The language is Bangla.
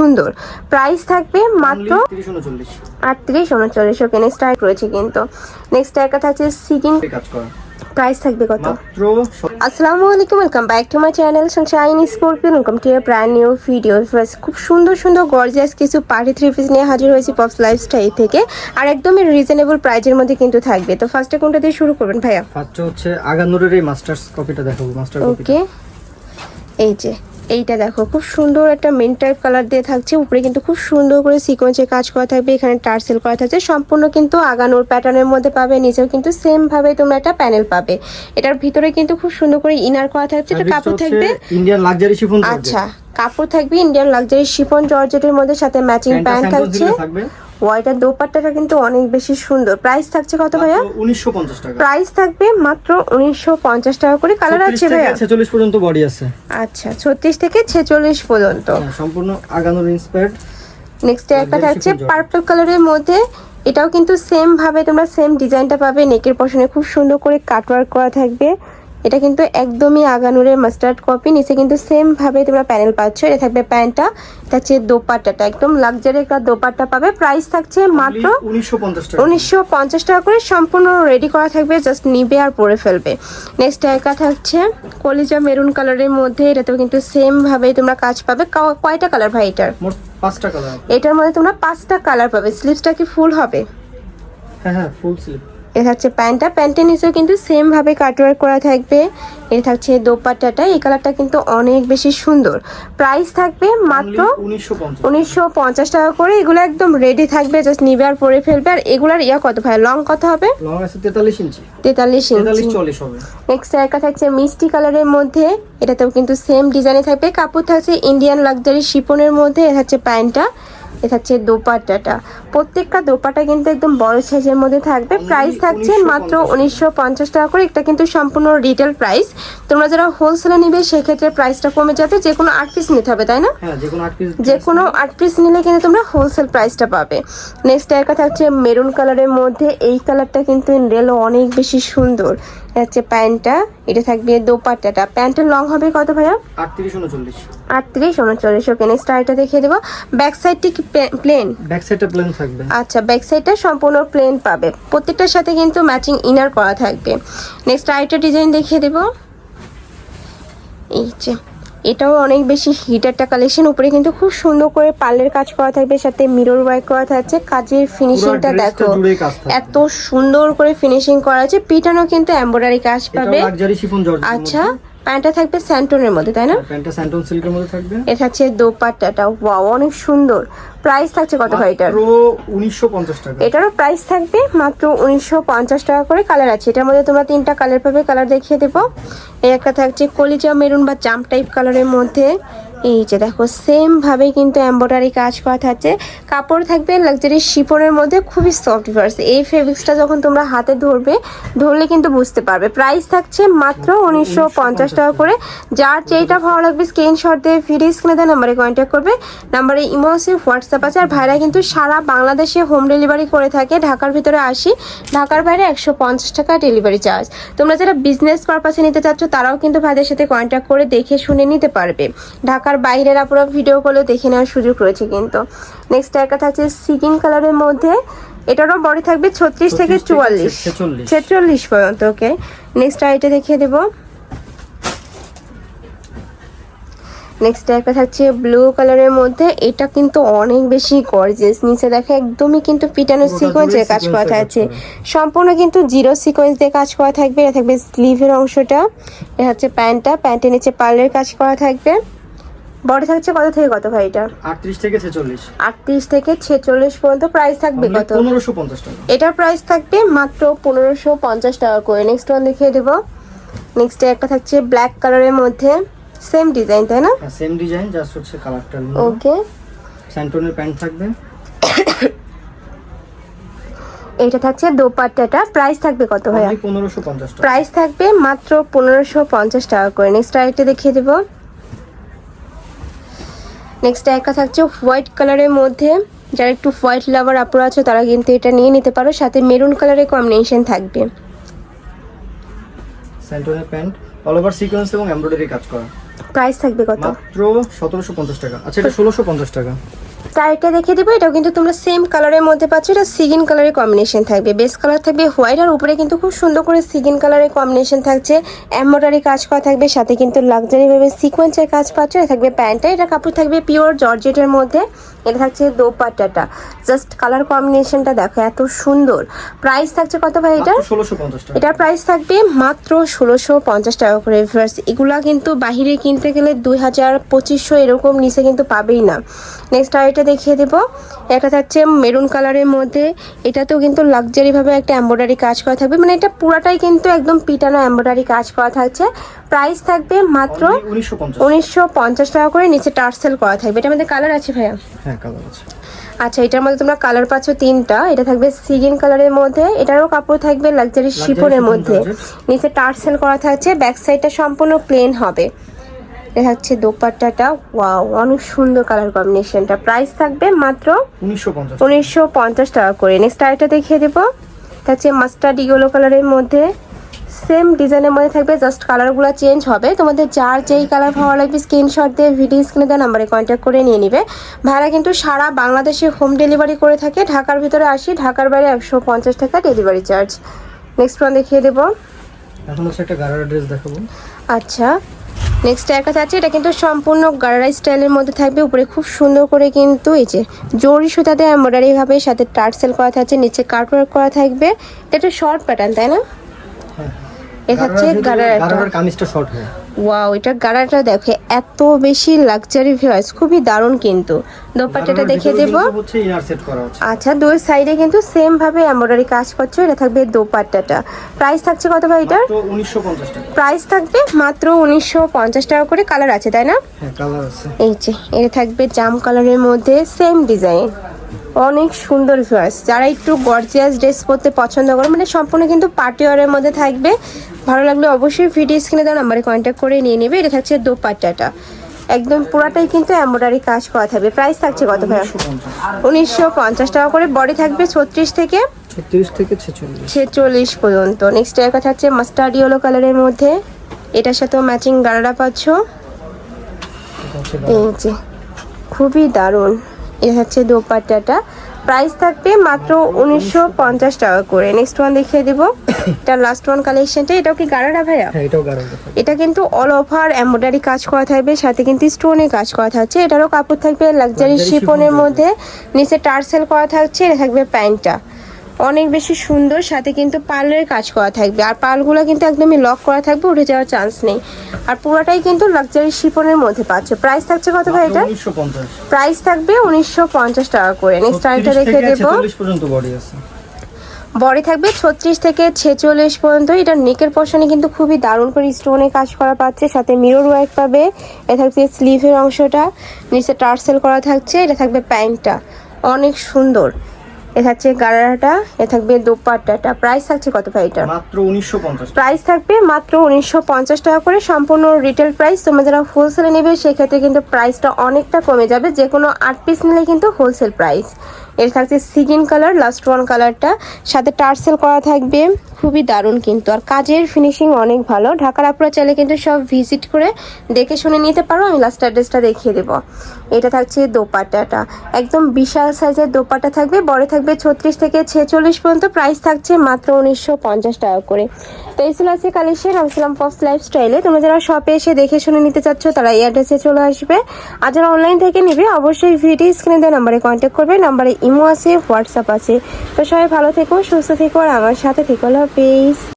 সুন্দর। প্রাইস থাকবে মাত্র আটত্রিশ উনচল্লিশ। ওকে নেক্সট টাইপ রয়েছে কিন্তু। নেক্সট একটা থাকছে সিকিং প্রাইস থাকবে কত? আসসালামু আলাইকুম welcome back to my channel sunshine scorpion welcome to a brand new video first খুব সুন্দর সুন্দর গর্জিয়াস কিছু পার্টি থ্রি পিস নিয়ে হাজির হয়েছি পপস লাইফস্টাইল থেকে আর একদমই রিজনেবল প্রাইজের মধ্যে কিন্তু থাকবে। তো ফার্স্টে কোনটা দিয়ে শুরু করবেন ভাইয়া? ফার্স্টে হচ্ছে আগানুরের এই মাস্টার্স কপিটা দেখাবো মাস্টার ওকে এই যে এইটা দেখো খুব সুন্দর একটা মেন টাইপ কালার দিয়ে থাকছে। উপরে কিন্তু খুব সুন্দর করে সিকোয়েন্সের কাজ করা থাকবে। এখানে টার্সেল করা থাকছে। সম্পূর্ণ কিন্তু আগানোর প্যাটার্নের মধ্যে পাবে। নিচেও কিন্তু সেম ভাবে তোমরা একটা প্যানেল পাবে। এটার ভিতরে কিন্তু খুব সুন্দর করে ইনার করা থাকছে। এটা কাপড় থাকবে ইন্ডিয়ান লাক্সারি শিফন আচ্ছা কাপড় থাকবে ইন্ডিয়ান লাক্সারি শিফন জর্জেটের মধ্যে সাথে ম্যাচিং প্যান্ট থাকছে। ওয়াইটার দোপাট্টাটা কিন্তু অনেক বেশি সুন্দর। প্রাইস থাকছে কত ভাইয়া? উনিশশো পঞ্চাশ টাকা। প্রাইস থাকবে মাত্র উনিশশো পঞ্চাশ টাকা করে কালার আছে ভাইয়া? ছেচল্লিশ পর্যন্ত বডি আছে। আচ্ছা ছত্রিশ থেকে ছেচল্লিশ পর্যন্ত। হ্যাঁ, সম্পূর্ণ আগানোর ইন্সপায়ার্ড নেক্সট একটা থাকছে পার্পল কালারের মধ্যে। এটাও কিন্তু সেম ভাবে তোমরা সেম ডিজাইনটা পাবে। নেকের পশনে খুব সুন্দর করে কাটওয়ার্ক করা থাকবে। এটা কিন্তু একদমই আগানুরের মাস্টার্ড কপি নিচে কিন্তু সেম ভাবে তোমরা প্যানেল পাচ্ছ। এটা থাকবে প্যান্টটা এটা হচ্ছে দোপাট্টাটা একদম লাক্সারি একটা দোপাট্টা পাবে। প্রাইস থাকছে মাত্র উনিশশো পঞ্চাশ টাকা। করে সম্পূর্ণ রেডি করা থাকবে জাস্ট নিবে আর পরে ফেলবে। নেক্সট একা থাকছে কলিজা মেরুন কালারের মধ্যে এটাতেও কিন্তু সেম ভাবে তোমরা কাজ পাবে। কয়টা কালার ভাই এটার? মোট পাঁচটা কালার এটার মধ্যে তোমরা পাঁচটা কালার পাবে। স্লিভসটা কি ফুল হবে? হ্যাঁ হ্যাঁ ফুল স্লিপ এটা থাকছে প্যান্টটা। প্যান্টের নিচেও কিন্তু সেমভাবে কাটওয়ার্ক করা থাকবে। এটা থাকছে দোপাট্টাটা। এই কালারটা কিন্তু অনেক বেশি সুন্দর। প্রাইস থাকবে মাত্র উনিশশো পঞ্চাশ টাকা। করে। এগুলো একদম রেডি থাকবে। জাস্ট নিবে আর পরে ফেলবে। আর এগুলার ইয়া কত ভাই? লং কত হবে? তেতাল্লিশ ইঞ্চি তেতাল্লিশ তেতাল্লিশ ইঞ্চি নেক্সট একটা থাকছে মিষ্টি কালারের মধ্যে। এটাতেও কিন্তু সেম ডিজাইনে থাকবে। কাপড় থাকছে ইন্ডিয়ান লাক্সারি শিপনের মধ্যে। এটা হচ্ছে প্যান্টটা। এটা হচ্ছে দোপাট্টাটা। প্রত্যেকটা দোপাটা কিন্তু একদম বড় সাইজের মধ্যে থাকবে। প্রাইস থাকছে মাত্র উনিশশো পঞ্চাশ টাকা করে। এটা কিন্তু সম্পূর্ণ রিটেল প্রাইস তোমরা যারা হোলসেলে নিবে সেক্ষেত্রে প্রাইসটা কমে যাবে। যে কোনো আট পিস নিতে হবে তাই না? হ্যাঁ যে কোনো আট পিস যে কোনো আট পিস নিলে কিন্তু তোমরা হোলসেল প্রাইসটা পাবে। নেক্সট একটা থাকছে মেরুন কালারের মধ্যে। এই কালারটা কিন্তু রেলো অনেক বেশি সুন্দর। এটা হচ্ছে প্যান্টটা এটা থাকবে দোপাট্টাটা। প্যান্টের লং হবে কত ভাইয়া? আটত্রিশ উনচল্লিশ। আটত্রিশ উনচল্লিশ ওকে নেক্সট আরেকটা দেখিয়ে দেবো। ব্যাক সাইডটি কি প্লেন ব্যাক সাইডটা প্লেন থাকবে। আচ্ছা ব্যাক সাইডটা সম্পূর্ণ প্লেন পাবে। প্রত্যেকটার সাথে কিন্তু ম্যাচিং ইনার করা থাকবে। নেক্সট আরেকটা ডিজাইন দেখিয়ে দেবো। এই যে এটাও অনেক বেশি হিট একটা কালেকশন উপরে কিন্তু খুব সুন্দর করে পার্লের কাজ করা থাকবে সাথে মিরর ওয়ার্ক করা থাকছে। কাজের ফিনিশিংটা টা দেখো। এত সুন্দর করে ফিনিশিং করা আছে। পিটানো কিন্তু এমব্রয়ডারি কাজ পাবে। আচ্ছা প্যান্টটা থাকবে স্যান্টনের মধ্যে তাই না? প্যান্টটা স্যান্টন সিল্কের মধ্যে থাকবে। এটা হচ্ছে দোপাট্টাটা। ওয়াও অনেক সুন্দর। প্রাইস থাকছে কত ভাই এটার? মাত্র উনিশশো পঞ্চাশ টাকা। এটারও প্রাইস থাকবে মাত্র উনিশশো পঞ্চাশ টাকা করে কালার আছে। এটার মধ্যে তোমরা তিনটা কালার পাবে কালার দেখিয়ে দেব। এই একটা থাকছে কলিজা মেরুন বা জাম্প টাইপ কালারের মধ্যে। এই যে দেখো সেম ভাবে কিন্তু এম্ব্রয়ডারি কাজ করা থাকছে। কাপড় থাকবে লাক্সারি শিপনের মধ্যে খুবই সফট ভার্স এই ফেব্রিক্সটা যখন তোমরা হাতে ধরবে, ধরলে কিন্তু বুঝতে পারবে। প্রাইস থাকছে মাত্র উনিশশো পঞ্চাশ টাকা করে। যার যেটা ভালো লাগবে স্ক্রিনশট দিয়ে ভিডিও স্ক্রিনে দেওয়া নাম্বারে কন্ট্যাক্ট করবে। নাম্বারে ইমো হোয়াটসঅ্যাপ আছে আর ভাইরা কিন্তু সারা বাংলাদেশে হোম ডেলিভারি করে থাকে। ঢাকার ভিতরে আসি, ঢাকার বাইরে একশো পঞ্চাশ টাকা ডেলিভারি চার্জ তোমরা যারা বিজনেস পারপাসে নিতে চাচ্ছ, তারাও কিন্তু ভাইদের সাথে কন্ট্যাক্ট করে দেখে শুনে নিতে পারবে। ঢাকার বাইরের আপুরা ভিডিও করলেও দেখে নেওয়ার সুযোগ রয়েছে কিন্তু। নেক্সট একটা থাকছে সিকিং কালারের মধ্যে এটারও বডি থাকবে ছত্রিশ থেকে 36 থেকে চুয়াল্লিশ। 46 ছেচল্লিশ পর্যন্ত ওকে নেক্সট আইটা দেখিয়ে দেবো। নেক্সট একটা থাকছে ব্লু কালারের মধ্যে এটা কিন্তু অনেক বেশি গর্জিয়াস নিচে দেখো একদমই কিন্তু পিটানো সিকোয়েন্সের কাজ করা থাকছে। সম্পূর্ণ কিন্তু জিরো সিকোয়েন্স দিয়ে কাজ করা থাকবে। এটা থাকবে স্লিভের অংশটা। এটা হচ্ছে প্যান্টটা প্যান্টের নিচে পার্লের কাজ করা থাকবে। বডি থাকছে কত থেকে কত ভাই এটা? আটত্রিশ থেকে ছেচল্লিশ। আটত্রিশ থেকে ছেচল্লিশ পর্যন্ত প্রাইস থাকবে কত? পনেরোশো পঞ্চাশ টাকা। এটার প্রাইস থাকবে মাত্র পনেরোশো পঞ্চাশ টাকা করে। নেক্সট ওয়ান দেখিয়ে দেবো। নেক্সট একটা থাকছে ব্ল্যাক কালারের মধ্যে। সেম ডিজাইন তাই না? সেম ডিজাইন জাস্ট হচ্ছে কালারটা ওকে স্যান্টনের প্যান্ট থাকবে। এটা থাকছে দোপাট্টাটা। প্রাইস থাকবে কত ভাইয়া? পনেরোশো পঞ্চাশ টাকা। প্রাইস থাকবে মাত্র পনেরোশো পঞ্চাশ টাকা করে। নেক্সট আরেকটা দেখিয়ে দেবো। নেক্সট একটা থাকছে হোয়াইট কালারের মধ্যে। যারা একটু হোয়াইট লাভার আপুরা আছে তারা কিন্তু এটা নিয়ে নিতে পারো। সাথে মেরুন কালারের কম্বিনেশন থাকবে। স্যান্টনের প্যান্ট অল ওভার সিকোয়েন্স এবং এমব্রয়ডারি কাজ করা। প্রাইস থাকবে কত? মাত্র সতেরোশো পঞ্চাশ টাকা। আচ্ছা এটা ষোলোশো পঞ্চাশ টাকা। চারটা দেখে দেবো এটাও কিন্তু তোমরা সেম কালারের মধ্যে পাচ্ছ এটা সিগিন কালারের কম্বিনেশন থাকবে। বেস কালার থাকবে হোয়াইট আর উপরে কিন্তু খুব সুন্দর করে সিগিন কালারের কম্বিনেশন থাকছে। এমব্রয়ডারি কাজ করা থাকবে সাথে কিন্তু লাক্সারি ভাবে সিকোয়েন্সের কাজ পাচ্ছ এটা থাকবে প্যান্টটা এটা কাপড় থাকবে পিওর জর্জেটের মধ্যে এটা থাকছে দোপাট্টাটা। জাস্ট কালার কম্বিনেশনটা দেখো এত সুন্দর। প্রাইস থাকছে কত ভাই এটা এটার প্রাইস থাকবে মাত্র ষোলোশো পঞ্চাশ টাকা করে ভিউয়ার্স এগুলা কিন্তু বাহিরে কিনতে গেলে দুই হাজার পঁচিশশো এরকম নিচে কিন্তু পাবেই না। নেক্সট আর এটা দেখিয়ে দেবো। একটা থাকছে মেরুন কালারের মধ্যে। এটাতেও কিন্তু লাক্সারিভাবে একটা এম্ব্রয়ডারি কাজ করা থাকবে। মানে এটা পুরাটাই কিন্তু একদম পিটানো এম্ব্রয়ডারি কাজ করা থাকছে। প্রাইস থাকবে মাত্র উনিশশো টাকা করে নিচে টার্সেল করা থাকবে। এটা আমাদের কালার আছে ভাইয়া? হ্যাঁ কালার আছে। আচ্ছা এটার মধ্যে তোমরা কালার পাচ্ছ তিনটা। এটা থাকবে সিগিন কালারের মধ্যে। এটারও কাপড় থাকবে লাক্সারি শিপনের মধ্যে। নিচে টার্সেল করা থাকছে। ব্যাক সাইডটা সম্পূর্ণ প্লেন হবে। থাকছে দোপাট্টাটা। ওয়াও অনেক সুন্দর কালার কম্বিনেশনটা প্রাইস থাকবে মাত্র উনিশশো পঞ্চাশ টাকা। করে। নেক্সট আরেকটা দেখিয়ে দেবো। হচ্ছে মাস্টার্ড ইয়েলো কালারের মধ্যে। সেম ডিজাইনের মধ্যে থাকবে জাস্ট কালারগুলো চেঞ্জ হবে। তোমাদের যার যেই কালার ভালো লাগবে স্ক্রিনশট দিয়ে ভিডিও স্ক্রিনে দেওয়া নাম্বারে কন্ট্যাক্ট করে নিয়ে নিবে। ভাড়া কিন্তু সারা বাংলাদেশে হোম ডেলিভারি করে থাকে। ঢাকার ভিতরে আসি ঢাকার বাইরে একশো পঞ্চাশ টাকা ডেলিভারি চার্জ নেক্সট ওয়ান দেখিয়ে দেবো। এখন হচ্ছে একটা গারারা ড্রেস দেখাবো। আচ্ছা। নেক্সট একটা আছে, এটা কিন্তু সম্পূর্ণ গাড়ারা স্টাইলের মধ্যে থাকবে, উপরে খুব সুন্দর করে কিন্তু এই যে জরি সুতাতে এম্ব্রয়ডারিভাবে সাথে টার্সেল করা থাকছে, নিচে কাটওয়ার্ক করা থাকবে। এটা একটা শর্ট প্যাটার্ন তাই না? হ্যাঁ। এটা হচ্ছে গারারার কামিজটা শর্ট হয়। ওয়াও এটা গাড়াটা দেখে এত বেশি লাক্সারি ভয়েস খুবই দারুণ কিন্তু। দোপাট্টাটা দেখিয়ে দেবো। আচ্ছা দুই সাইডে কিন্তু সেম ভাবে এমব্রয়ডারি কাজ করছ এটা থাকবে দোপাট্টাটা। প্রাইস থাকছে কত ভাই এটার? টাকা। প্রাইস থাকবে মাত্র উনিশশো পঞ্চাশ টাকা করে কালার আছে তাই না? হ্যাঁ এই যে এটা থাকবে জাম কালারের মধ্যে সেম ডিজাইন অনেক সুন্দর ভিউয়ার্স যারা একটু গর্জিয়াস ড্রেস পরতে পছন্দ করে মানে সম্পূর্ণ কিন্তু পার্টি ওয়ারের মধ্যে থাকবে। ভালো লাগলে অবশ্যই ভিডিও স্ক্রিনে দেওয়া নাম্বারে কন্ট্যাক্ট করে নিয়ে নেবে। এটা থাকছে দোপাট্টাটা। একদম পুরাটাই কিন্তু এমব্রয়ডারি কাজ করা থাকবে। প্রাইস থাকছে কত ভাইয়া? উনিশশো পঞ্চাশ টাকা করে। বডি থাকবে ছত্রিশ থেকে ছেচল্লিশ। পর্যন্ত। নেক্সট এর কথা হচ্ছে মাস্টার্ড ইয়েলো কালারের মধ্যে। এটার সাথেও ম্যাচিং গাড়ারা পাচ্ছ। এই যে খুবই দারুণ। এটা হচ্ছে দোপাট্টাটা। প্রাইস থাকবে মাত্র উনিশশো পঞ্চাশ টাকা করে। নেক্সট ওয়ান দেখিয়ে দেবো। এটা লাস্ট ওয়ান কালেকশনটা এটাও কি ভাইয়া? হ্যাঁ দেখাবো এটা কিন্তু অল ওভার এম্বয়ডারি কাজ করা থাকবে সাথে কিন্তু স্টোনে কাজ করা থাকছে। এটারও কাপড় থাকবে লাক্সারি শিপনের মধ্যে। নিচে টার্সেল করা থাকছে এটা থাকবে প্যান্টটা। অনেক বেশি সুন্দর সাথে কিন্তু পার্লের কাজ করা থাকবে। আর পার্লগুলো কিন্তু একদমই লক করা থাকবে উঠে যাওয়ার চান্স নেই। আর পুরোটাই কিন্তু লাক্সারি শিপনের মধ্যে পাচ্ছে। প্রাইস থাকছে কত ভাই এটা প্রাইস থাকবে উনিশশো পঞ্চাশ টাকা করে। নেক্সট আরেকটা রেখে দেবো। ছেচল্লিশ পর্যন্ত বডি আছে। বডি থাকবে ছত্রিশ থেকে ছেচল্লিশ পর্যন্ত। এটা নেকের পশনে কিন্তু খুবই দারুণ করে স্টোনে কাজ করা পাচ্ছে। সাথে মিরর ওয়ার্ক পাবে। এটা থাকছে স্লিভের অংশটা। নিচে টার্সেল করা থাকছে। এটা থাকবে প্যান্টটা। অনেক সুন্দর। এ থাকছে গারাটা এ থাকবে দোপাট্টাটা। প্রাইস থাকছে কত ভাই এটা মাত্র উনিশশো পঞ্চাশ প্রাইস থাকবে মাত্র উনিশশো পঞ্চাশ টাকা করে। সম্পূর্ণ রিটেল প্রাইস তোমরা যারা হোলসেলে নেবে সেক্ষেত্রে কিন্তু প্রাইসটা অনেকটা কমে যাবে। যে কোনো আট পিস নিলে কিন্তু হোলসেল প্রাইস এর থাকছে সিগিন কালার লাস্ট ওয়ান কালারটা। সাথে টার্সেল করা থাকবে। খুবই দারুণ কিন্তু। আর কাজের ফিনিশিং অনেক ভালো। ঢাকার আপনারা চাইলে কিন্তু সব ভিজিট করে দেখে শুনে নিতে পারো। আমি লাস্ট অ্যাড্রেসটা দেখিয়ে দেবো। এটা থাকছে দোপাট্টাটা। একদম বিশাল সাইজের দোপাট্টা থাকবে। বড় থাকবে ছত্রিশ থেকে ছেচল্লিশ পর্যন্ত। প্রাইস থাকছে মাত্র উনিশশো পঞ্চাশ টাকা করে। তো এই ছিল কালেকশন আমি ছিলাম লাইফ লাইফস্টাইলে তোমরা যারা শপে এসে দেখে শুনে নিতে চাচ্ছ, তারা এই অ্যাড্রেসে চলে আসবে। আর যারা অনলাইন থেকে নিবে, অবশ্যই ভিডিও স্ক্রিনে দেওয়া নাম্বারে কন্ট্যাক্ট করবে। নাম্বারে ইমো আছে হোয়াটসঅ্যাপ আছে। তো সবাই ভালো থেকো, সুস্থ থেকো, আর আমার সাথে থেকো। পেজ